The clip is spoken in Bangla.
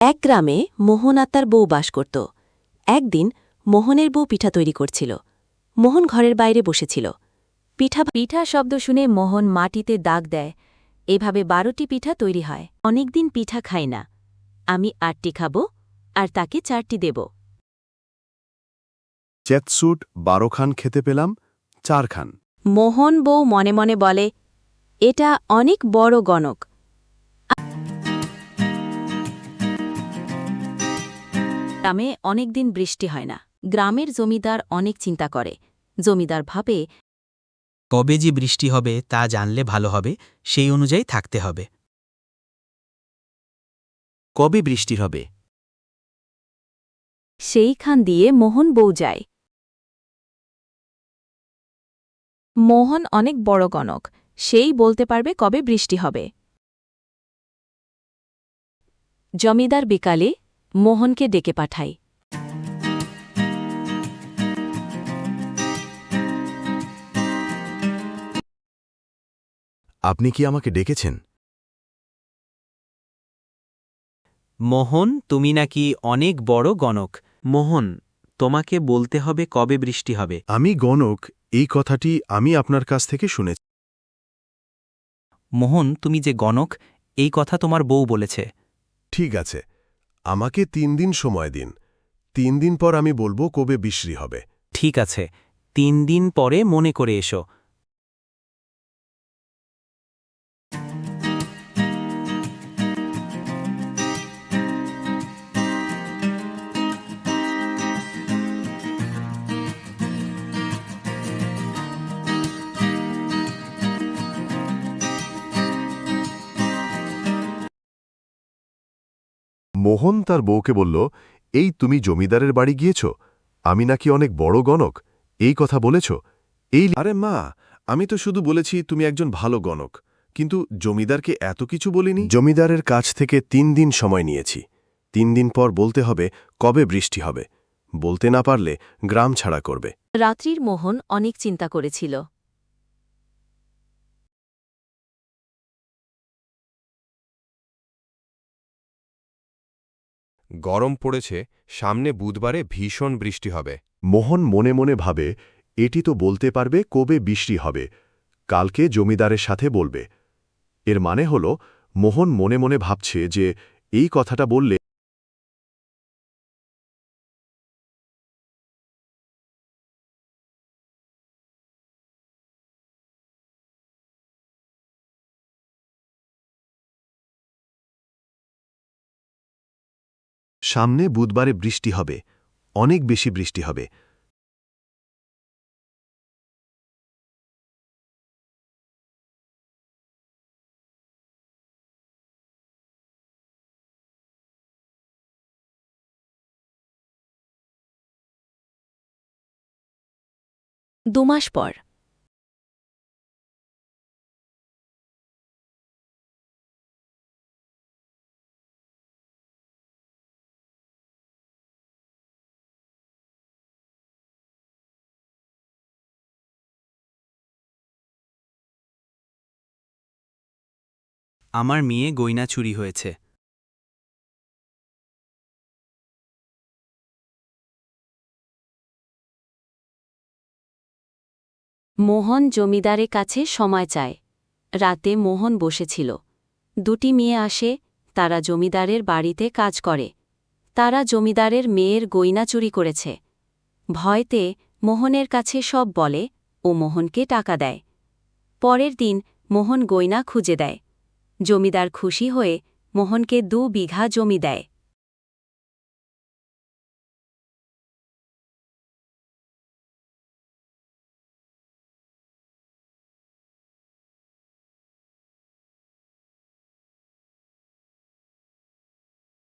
এক গ্রামে মোহন আর তার বউ বাস করত। একদিন মোহনের বউ পিঠা তৈরি করছিল। মোহন ঘরের বাইরে বসেছিল। পিঠা পিঠা শব্দ শুনে মোহন মাটিতে দাগ দেয়। এভাবে বারোটি পিঠা তৈরি হয়। অনেকদিন পিঠা খাই না। আমি আটটি খাব আর তাকে চারটি দেব। চেতসুট বারো খান খেতে পেলাম চার খান। মোহন বউ মনে মনে বলে এটা অনেক বড় গণক। গ্রামে অনেকদিন বৃষ্টি হয় না। গ্রামের জমিদার অনেক চিন্তা করে। জমিদার ভাবে কবে যে বৃষ্টি হবে তা জানলে ভালো হবে সেই অনুযায়ী থাকতে হবে। কবে বৃষ্টি হবে? সেইখান দিয়ে মোহন বউ যায়। মোহন অনেক বড় গণক সেই বলতে পারবে কবে বৃষ্টি হবে। জমিদার বিকালে মোহনকে ডেকে পাঠাই। আপনি কি আমাকে ডেকেছেন? মোহন তুমি নাকি অনেক বড় গণক। মোহন তোমাকে বলতে হবে কবে বৃষ্টি হবে। আমি গণক এই কথাটি আমি আপনার কাছ থেকে শুনেছি। মোহন তুমি যে গণক এই কথা তোমার বউ বলেছে। ঠিক আছে। আমাকে তিন দিন সময় দিন। তিন দিন পর আমি বলব কবে বিশ্রী হবে। ঠিক আছে। তিন দিন পরে মনে করে এসো। মোহন তার বউকে বলল এই তুমি জমিদারের বাড়ি গিয়েছ? আমি নাকি অনেক বড় গণক। এই কথা বলেছ? এই আরে মা আমি তো শুধু বলেছি তুমি একজন ভালো গণক কিন্তু জমিদারকে এত কিছু বলিনি? জমিদারের কাছ থেকে তিন দিন সময় নিয়েছি। তিন দিন পর বলতে হবে কবে বৃষ্টি হবে। বলতে না পারলে গ্রাম ছাড়া করবে। রাত্রির মোহন অনেক চিন্তা করেছিল। গরম পড়েছে, সামনে বুধবারে ভীষণ বৃষ্টি হবে। মোহন মনে মনে ভাবে, এটি তো বলতে পারবে কবে বৃষ্টি হবে, কালকে জমিদারের সাথে বলবে। এর মানে হল, মোহন মনে মনে ভাবছে যে, এই কথাটা বললে সামনে বুধবারে বৃষ্টি হবে অনেক বেশি বৃষ্টি হবে। দুমাস পর। আমার মেয়ে গয়না চুরি হয়েছে। মোহন জমিদারের কাছে সময় চায়। রাতে মোহন বসেছিল। দুটি মেয়ে আসে, তারা জমিদারের বাড়িতে কাজ করে। তারা জমিদারের মেয়ের গয়না চুরি করেছে। ভয়তে মোহনের কাছে সব বলে ও মোহনকে টাকা দেয়। পরের দিন মোহন গয়না খুঁজে দেয়। জমিদার খুশি হয়ে মোহনকে দু বিঘা জমি দেয়।